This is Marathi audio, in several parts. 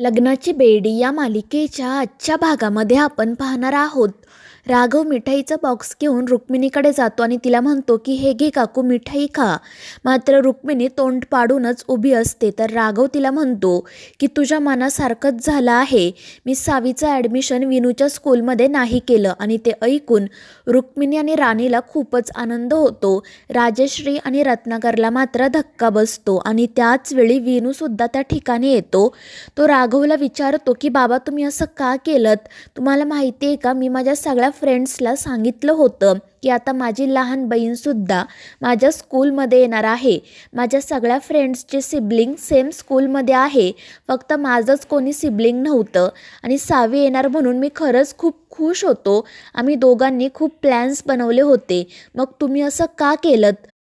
लग्नाची बेडी या मालिकेच्या आजच्या भागामध्ये आपण पाहणार आहोत. राघव मिठाईचा बॉक्स घेऊन रुक्मिणीकडे जातो आणि तिला म्हणतो की हे घे काकू मिठाई खा. मात्र रुक्मिणी तोंड पाडूनच उभी असते. तर राघव तिला म्हणतो की तुझ्या मनासारखंच झालं आहे. मी सावीचं ॲडमिशन विनूच्या स्कूलमध्ये नाही केलं. आणि ते ऐकून रुक्मिणी आणि राणीला खूपच आनंद होतो. राजश्री आणि रत्नाकरला मात्र धक्का बसतो आणि त्याच वेळी विनूसुद्धा त्या ठिकाणी येतो. तो राघवला विचारतो की बाबा तुम्ही असं का केलं तुम्हाला माहिती आहे का? मी माझ्या सगळ्या फ्रेंड्सला सांगितलं होतं की आता माझी लहान बहीणसुद्धा माझ्या स्कूलमध्ये येणार आहे. माझ्या सगळ्या फ्रेंड्सचे सिबलिंग सेम स्कूलमध्ये आहे. फक्त माझंच कोणी सिबलिंग नव्हतं आणि सावी येणार म्हणून मी खरंच खूप खुश होतो. आम्ही दोघांनी खूप प्लॅन्स बनवले होते. मग तुम्ही असं का केलं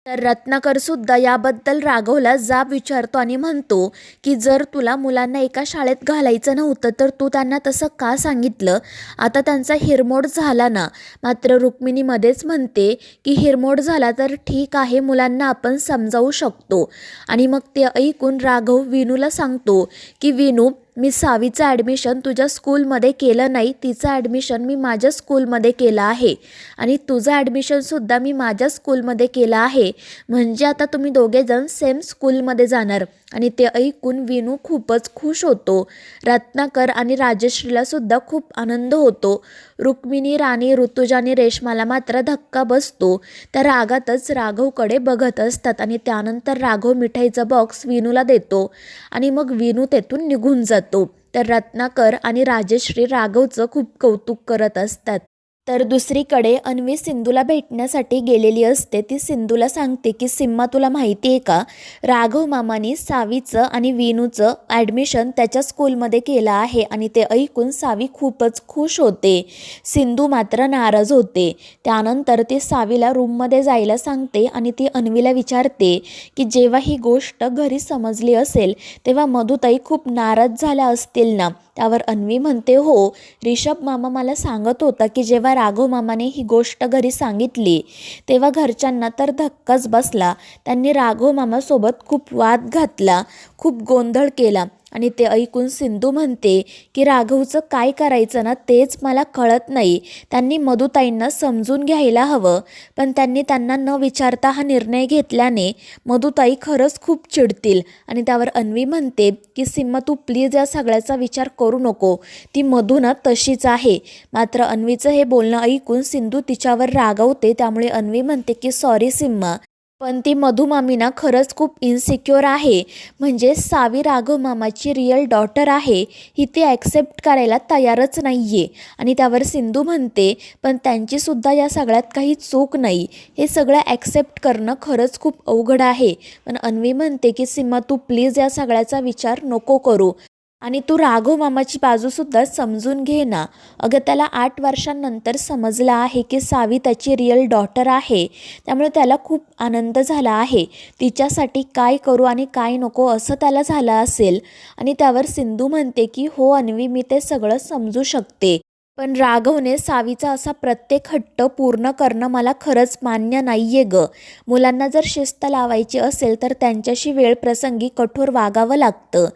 तर रत्नाकरसुद्धा याबद्दल राघवला जाब विचारतो आणि म्हणतो की जर तुला मुलांना एका शाळेत घालायचं नव्हतं तर तू त्यांना तसं का सांगितलं? आता त्यांचा हिरमोड झाला ना. मात्र रुक्मिणीमध्येच म्हणते की हिरमोड झाला तर ठीक आहे मुलांना आपण समजावू शकतो. आणि मग ते ऐकून राघव विनूला सांगतो की विनू मी सहावीचं ॲडमिशन तुझ्या स्कूलमध्ये केलं नाही. तिचं ॲडमिशन मी माझ्या स्कूलमध्ये केलं आहे. आणि तुझं ॲडमिशनसुद्धा मी माझ्या स्कूलमध्ये केलं आहे. म्हणजे आता तुम्ही दोघेजण सेम स्कूलमध्ये जाणार. आणि ते ऐकून विनू खूपच खुश होतो. रत्नाकर आणि राजश्रीलासुद्धा खूप आनंद होतो. रुक्मिणी राणी ऋतुजा आणि रेशमाला मात्र धक्का बसतो. त्या रागातच राघवकडे बघत असतात आणि त्यानंतर राघव मिठाईचा बॉक्स विनूला देतो आणि मग विनू तेथून निघून जातो. तर रत्नाकर आणि राजश्री राघवचं खूप कौतुक करत असतात. तर दुसरीकडे अन्वी सिंधूला भेटण्यासाठी गेलेली असते. ती सिंधूला सांगते की सिम्मा तुला माहिती आहे का? राघव मामानी सावीचं आणि विनूचं ॲडमिशन त्याच्या स्कूलमध्ये केलं आहे आणि ते ऐकून सावी खूपच खुश होते. सिंधू मात्र नाराज होते. त्यानंतर ती सावीला रूममध्ये जायला सांगते आणि ती अन्वीला विचारते की जेव्हा ही गोष्ट घरी समजली असेल तेव्हा मधुताई खूप नाराज झाल्या असतील ना? त्यावर अन्वी म्हणते हो रिषभ मामा मला सांगत होता की जेव्हा राघव मामाने ही गोष्ट घरी सांगितली तेव्हा घरच्यांना तर धक्काच बसला. त्यांनी राघव मामासोबत खूप वाद घातला खूप गोंधळ केला. आणि ते ऐकून सिंधू म्हणते की राघवचं काय करायचं ना तेच मला कळत नाही. त्यांनी मधुताईंना समजून घ्यायला हवं. पण त्यांनी त्यांना न विचारता हा निर्णय घेतल्याने मधुताई खरंच खूप चिडतील. आणि त्यावर अन्वी म्हणते की सिम्मा तू प्लीज या सगळ्याचा विचार करू नको. ती मधुना तशीच आहे. मात्र अन्वीचं हे बोलणं ऐकून सिंधू तिच्यावर रागवते. त्यामुळे अन्वी म्हणते की सॉरी सिम्मा पण ती मधुमामीना खरंच खूप इन्सिक्युअर आहे. म्हणजे सावी राघव मामाची रिअल डॉटर आहे. ही ती ॲक्सेप्ट करायला तयारच नाही आहे आणि त्यावर सिंधू म्हणते पण त्यांचीसुद्धा या सगळ्यात काही चूक नाही. हे सगळं ॲक्सेप्ट करणं खरंच खूप अवघड आहे पण अन्वी म्हणते की सीमा तू प्लीज या सगळ्याचा विचार नको करू. आणि तू राघव मामाची बाजूसुद्धा समजून घे ना. अगं त्याला आठ वर्षांनंतर समजलं आहे की सावी त्याची रिअल डॉटर आहे. त्यामुळे त्याला खूप आनंद झाला आहे. तिच्यासाठी काय करू आणि काय नको असं त्याला झालं असेल. आणि त्यावर सिंधू म्हणते की हो अन्वी मी ते सगळं समजू शकते. पण राघवने सावीचा असा प्रत्येक हट्ट पूर्ण करणं मला खरंच मान्य नाही आहे ग. मुलांना जर शिस्त लावायची असेल तर त्यांच्याशी वेळ प्रसंगी कठोर वागावं लागतं.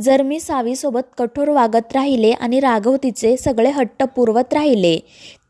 जर मी सावीसोबत कठोर वागत राहिले आणि राघव तिचे सगळे हट्ट पुरवत राहिले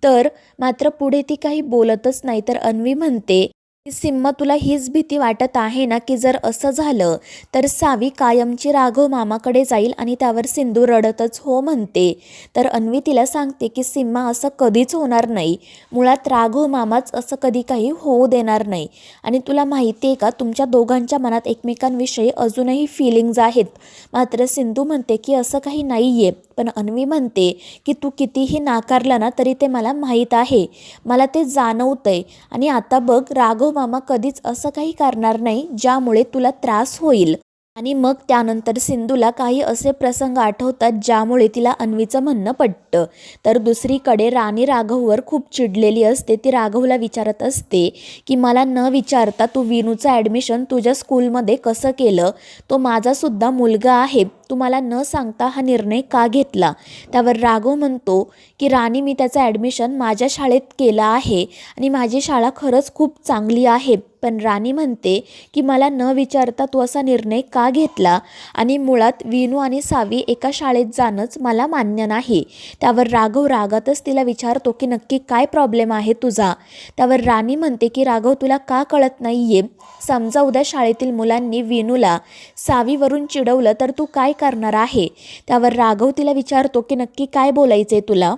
तर मात्र पुढे ती काही बोलतच नाही तर अन्वी म्हणते सिम्मा तुला हीच भीती वाटत आहे ना की जर असं झालं तर सावी कायमची राघव मामाकडे जाईल आणि त्यावर सिंधू रडतच हो म्हणते. तर अन्वी तिला सांगते की सिम्मा असं कधीच होणार नाही. मुळात राघव मामाच असं कधी काही होऊ देणार नाही. आणि तुला माहिती आहे का तुमच्या दोघांच्या मनात एकमेकांविषयी अजूनही फिलिंग्ज आहेत. मात्र सिंधू म्हणते की असं काही नाही आहे पण अन्वी म्हणते की तू कितीही नाकारलं ना तरी ते मला माहीत आहे. मला ते जाणवतंय. आणि आता बघ राघव मामा कधीच असं काही करणार नाही ज्यामुळे तुला त्रास होईल. आणि मग त्यानंतर सिंधूला काही असे प्रसंग आठवतात ज्यामुळे तिला अन्वीचं म्हणणं पटतं. तर दुसरीकडे राणी राघववर खूप चिडलेली असते. ती राघवला विचारत असते की मला न विचारता तू विनूचं ॲडमिशन तुझ्या स्कूलमध्ये कसं केलं? तो माझासुद्धा मुलगा आहे. तू मला न सांगता हा निर्णय का घेतला? त्यावर राघव म्हणतो की राणी मी त्याचं ॲडमिशन माझ्या शाळेत केलं आहे आणि माझी शाळा खरंच खूप चांगली आहे पण राणी म्हणते की मला न विचारता तू असा निर्णय का घेतला? आणि मुळात विनू आणि सावी एका शाळेत जाणंच मला मान्य नाही त्यावर राघव रागातच तिला विचारतो की नक्की काय प्रॉब्लेम आहे तुझा त्यावर राणी म्हणते की राघव तुला का कळत नाही आहे समजा उद्या शाळेतील मुलांनी विनूला सावीवरून चिडवलं तर तू काय करणार आहे. त्यावर राघव तिला विचारतो की नक्की काय बोलायचं आहे तुला?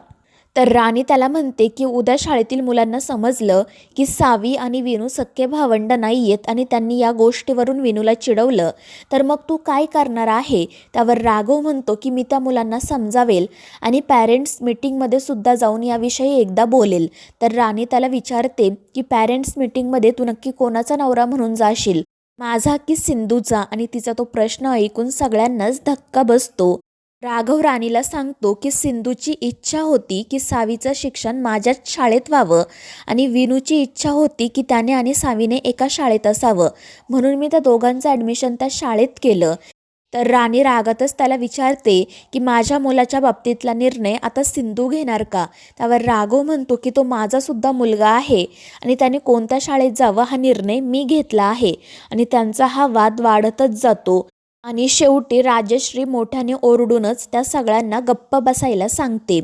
तर राणी त्याला म्हणते की उद्या शाळेतील मुलांना समजलं की सावी आणि विनू सख्खे भावंड नाही आहेत आणि त्यांनी या गोष्टीवरून विनूला चिडवलं. तर मग तू काय करणार आहे? त्यावर राघव म्हणतो की मी त्या मुलांना समजावेल आणि पॅरेंट्स मीटिंगमध्ये सुद्धा जाऊन याविषयी एकदा बोलेल. तर राणी त्याला विचारते की पॅरेंट्स मीटिंगमध्ये तू नक्की कोणाचा नवरा म्हणून जाशील? माझा की सिंधूचा? आणि तिचा तो प्रश्न ऐकून सगळ्यांनाच धक्का बसतो. राघव राणीला सांगतो की सिंधूची इच्छा होती की सावीचं शिक्षण माझ्याच शाळेत व्हावं आणि विनूची इच्छा होती की त्याने आणि सावीने एका शाळेत असावं. म्हणून मी त्या दोघांचं ॲडमिशन त्या शाळेत केलं. तर राणी रागातच त्याला विचारते की माझ्या मुलाच्या बाबतीतला निर्णय आता सिंधू घेणार का? त्यावर राघव म्हणतो की तो माझासुद्धा मुलगा आहे आणि त्याने कोणत्या शाळेत जावं हा निर्णय मी घेतला आहे आणि त्यांचा हा वाद वाढतच जातो. आणि शेवटी राजश्री मोठ्याने ओरडूनच त्या सगळ्यांना गप्प बसायला सांगते.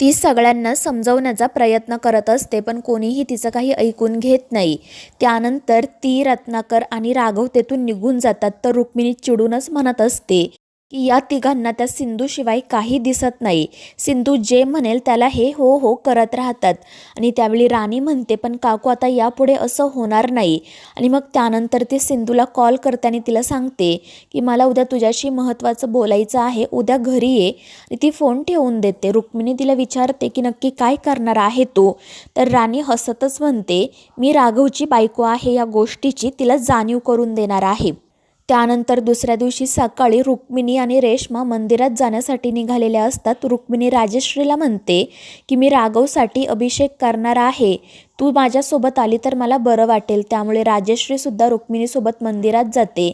ती सगळ्यांना समजवण्याचा प्रयत्न करत असते पण कोणीही तिचं काही ऐकून घेत नाही. त्यानंतर ती रत्नाकर आणि राघव तेथून निघून जातात तर रुक्मिणी चिडूनच म्हणत असते की या तिघांना त्या सिंधूशिवाय काही दिसत नाही. सिंधू जे म्हणेल त्याला हे हो हो करत राहतात. आणि त्यावेळी राणी म्हणते पण काकू आता यापुढे असं होणार नाही. आणि मग त्यानंतर ती सिंधूला कॉल करते आणि तिला सांगते की मला उद्या तुझ्याशी महत्त्वाचं बोलायचं आहे. उद्या घरी ये. आणि ती फोन ठेवून देते. रुक्मिणी तिला विचारते की नक्की काय करणार आहे तू? तर राणी हसतच म्हणते मी राघवची बायको आहे. या गोष्टीची तिला जाणीव करून देणार आहे. त्यानंतर दुसऱ्या दिवशी सकाळी रुक्मिणी आणि रेश्मा मंदिरात जाण्यासाठी निघालेल्या असतात. रुक्मिणी राजश्रीला म्हणते की मी राघवसाठी अभिषेक करणार आहे. तू माझ्यासोबत आली तर मला बरं वाटेल. त्यामुळे राजश्रीसुद्धा रुक्मिणीसोबत मंदिरात जाते.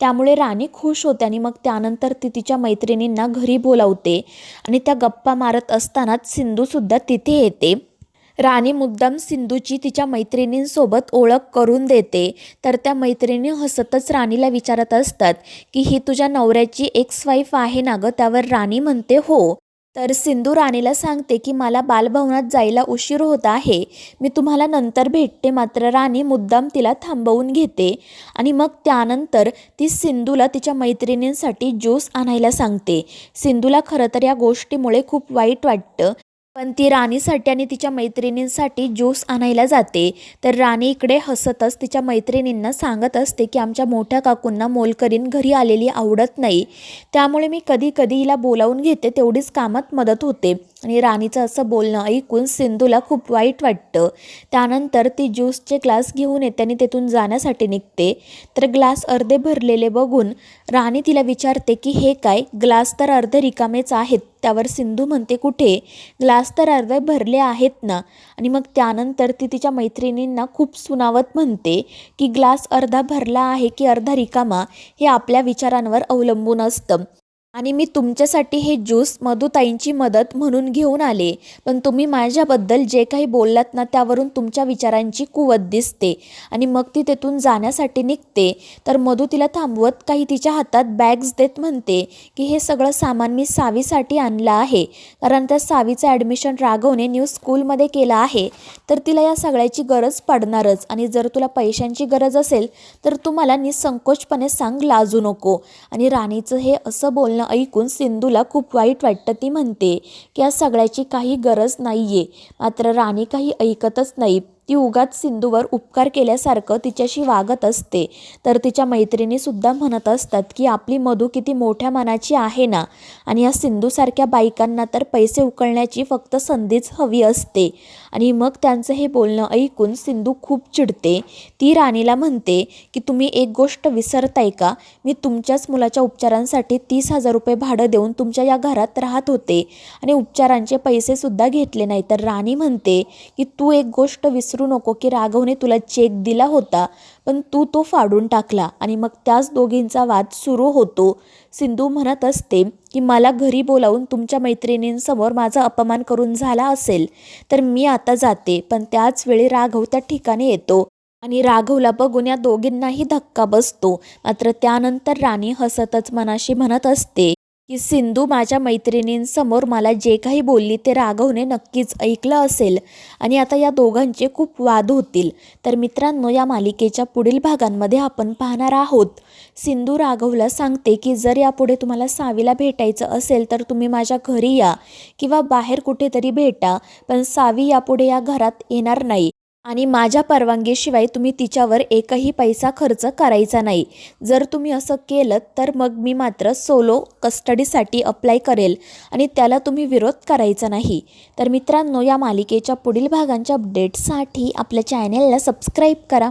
त्यामुळे राणी खुश होते आणि मग त्यानंतर ती तिच्या मैत्रिणींना घरी बोलावते आणि त्या गप्पा मारत असतानाच सिंधूसुद्धा तिथे येते. राणी मुद्दाम सिंधूची तिच्या मैत्रिणींसोबत ओळख करून देते. तर त्या मैत्रिणी हसतच राणीला विचारत असतात की ही तुझ्या नवऱ्याची एक्स वाईफ आहे ना गं? त्यावर राणी म्हणते हो. तर सिंधू राणीला सांगते की मला बालभवनात जायला उशीर होत आहे. मी तुम्हाला नंतर भेटते. मात्र राणी मुद्दाम तिला थांबवून घेते. आणि मग त्यानंतर ती सिंधूला तिच्या मैत्रिणींसाठी ज्यूस आणायला सांगते. सिंधूला खरं तर या गोष्टीमुळे खूप वाईट वाटतं. पण ती राणीसाठी आणि तिच्या मैत्रिणींसाठी ज्यूस आणायला जाते. तर राणी इकडे हसतच तिच्या मैत्रिणींना सांगत असते की आमच्या मोठ्या काकूंना मोलकरीन घरी आलेली आवडत नाही. त्यामुळे मी कधी कधी हिला बोलावून घेते तेवढीच कामात मदत होते. आणि राणीचं असं बोलणं ऐकून सिंधूला खूप वाईट वाटतं. त्यानंतर ती ज्यूसचे ग्लास घेऊन येते आणि तेथून जाण्यासाठी निघते. तर ग्लास अर्धे भरलेले बघून राणी तिला विचारते की हे काय? ग्लास तर अर्धे रिकामेच आहेत. त्यावर सिंधू म्हणते कुठे? ग्लास तर अर्धे भरले आहेत ना? आणि मग त्यानंतर ती तिच्या मैत्रिणींना खूप सुनावत म्हणते की ग्लास अर्धा भरला आहे की अर्धा रिकामा? हे आपल्या विचारांवर अवलंबून असतं. आणि मी तुमच्यासाठी हे ज्यूस मधुताईंची मदत म्हणून घेऊन आले. पण तुम्ही माझ्याबद्दल जे काही बोललात ना त्यावरून तुमच्या विचारांची कुवत दिसते आणि मग ती तेथून जाण्यासाठी निघते. तर मधू तिला थांबवत काही तिच्या हातात बॅग्स देत म्हणते की हे सगळं सामान मी सावीसाठी आणलं आहे. कारण त्या सावीचं ॲडमिशन राघवने न्यू स्कूलमध्ये केलं आहे. तर तिला या सगळ्याची गरज पडणारच आणि जर तुला पैशांची गरज असेल तर तू मला निसंकोचपणे सांग लाजू नको. आणि राणीचं हे असं बोलणं बोलणं ऐकून सिंधूला खूप वाईट वाटतं. ती म्हणते की या सगळ्याची काही गरज नाही आहे मात्र राणी काही ऐकतच नाही. ती उगाच सिंधूवर उपकार केल्यासारखं तिच्याशी वागत असते. तर तिच्या मैत्रिणीसुद्धा म्हणत असतात की आपली मधू किती मोठ्या मनाची आहे ना? आणि या सिंधूसारख्या बायकांना तर पैसे उकळण्याची फक्त संधीच हवी असते. आणि मग त्यांचं हे बोलणं ऐकून सिंधू खूप चिडते. ती राणीला म्हणते की तुम्ही एक गोष्ट विसरताय का? मी तुमच्याच मुलाच्या उपचारांसाठी तीस हजार रुपये भाडं देऊन तुमच्या या घरात राहत होते. आणि उपचारांचे पैसेसुद्धा घेतले नाही. तर राणी म्हणते की तू एक गोष्ट विसर विसरू नको की राघवने तुला चेक दिला होता पण तू तो फाडून टाकला आणि मग त्याच दोघींचा वाद सुरू होतो. सिंधू म्हणत असते की मला घरी बोलावून तुमच्या मैत्रिणींसमोर माझा अपमान करून झाला असेल तर मी आता जाते. पण त्याच वेळी राघव त्या ठिकाणी येतो आणि राघवला बघून या दोघींनाही धक्का बसतो. मात्र त्यानंतर राणी हसतच मनाशी म्हणत असते की सिंधू माझ्या मैत्रिणींसमोर मला जे काही बोलली ते राघवने नक्कीच ऐकलं असेल. आणि आता या दोघांचे खूप वाद होतील. तर मित्रांनो या मालिकेच्या पुढील भागांमध्ये आपण पाहणार आहोत. सिंधू राघवला सांगते की जर यापुढे तुम्हाला सावीला भेटायचं असेल तर तुम्ही माझ्या घरी या किंवा बाहेर कुठेतरी भेटा पण सावी यापुढे या घरात येणार नाही. आणि माझ्या परवानगीशिवाय तुम्ही तिच्यावर एकही पैसा खर्च करायचा नाही. जर तुम्ही असं केलं तर मग मी मात्र सोलो कस्टडीसाठी अप्लाय करेल आणि त्याला तुम्ही विरोध करायचा नाही. तर मित्रांनो या मालिकेच्या पुढील भागांच्या अपडेट्ससाठी आपल्या चॅनेलला सबस्क्राईब करा.